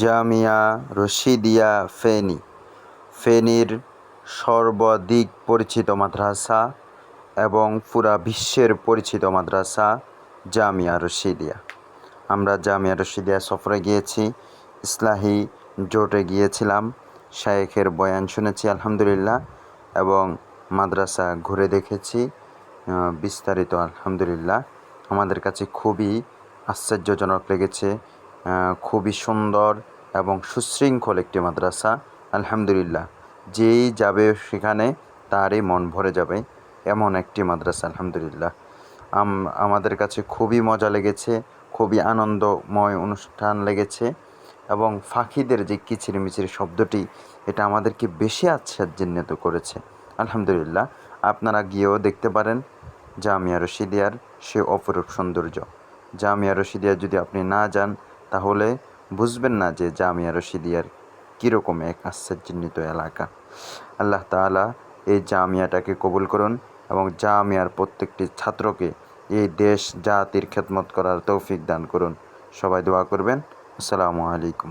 জামিয়া রশিদিয়া ফেনী। ফেনীর সর্বাধিক পরিচিত মাদ্রাসা এবং পুরা বিশ্বের পরিচিত মাদ্রাসা জামিয়া রশিদিয়া। আমরা জামিয়া রশিদিয়া সফরে গিয়েছি, ইসলাহি জোটে গিয়েছিলাম, শায়েখের বয়ান শুনেছি, আলহামদুলিল্লাহ, এবং মাদ্রাসা ঘুরে দেখেছি বিস্তারিত আলহামদুলিল্লাহ। আমাদের কাছে খুবই আশ্চর্যজনক লেগেছে খুবই সুন্দর এবং সুশৃঙ্খল একটি মাদ্রাসা, আলহামদুলিল্লাহ। যেই যাবে সেখানে তারই মন ভরে যাবে এমন একটি মাদ্রাসা, আলহামদুলিল্লাহ। আমাদের কাছে খুবই মজা লেগেছে, খুবই আনন্দময় অনুষ্ঠান লেগেছে এবং ফাঁকিদের যে কিচিরমিচির শব্দটি, এটা আমাদেরকে বেশি আশ্চর্যান্বিত করেছে, আলহামদুলিল্লাহ। আপনারা গিয়েও দেখতে পারেন জামিয়া রশিদিয়ার সে অপরূপ সৌন্দর্য। জামিয়া রশিদিয়া যদি আপনি না যান তাহলে বুঝবেন না যে জামিয়া রশিদিয়ার কীরকম এক আশ্চর্যান্বিত এলাকা। আল্লাহ তালা এই জামিয়াটাকে কবুল করুন এবং জামিয়ার প্রত্যেকটি ছাত্রকে এই দেশ জাতির খেদমত করার তৌফিক দান করুন। সবাই দোয়া করবেন। আসসালামু আলাইকুম।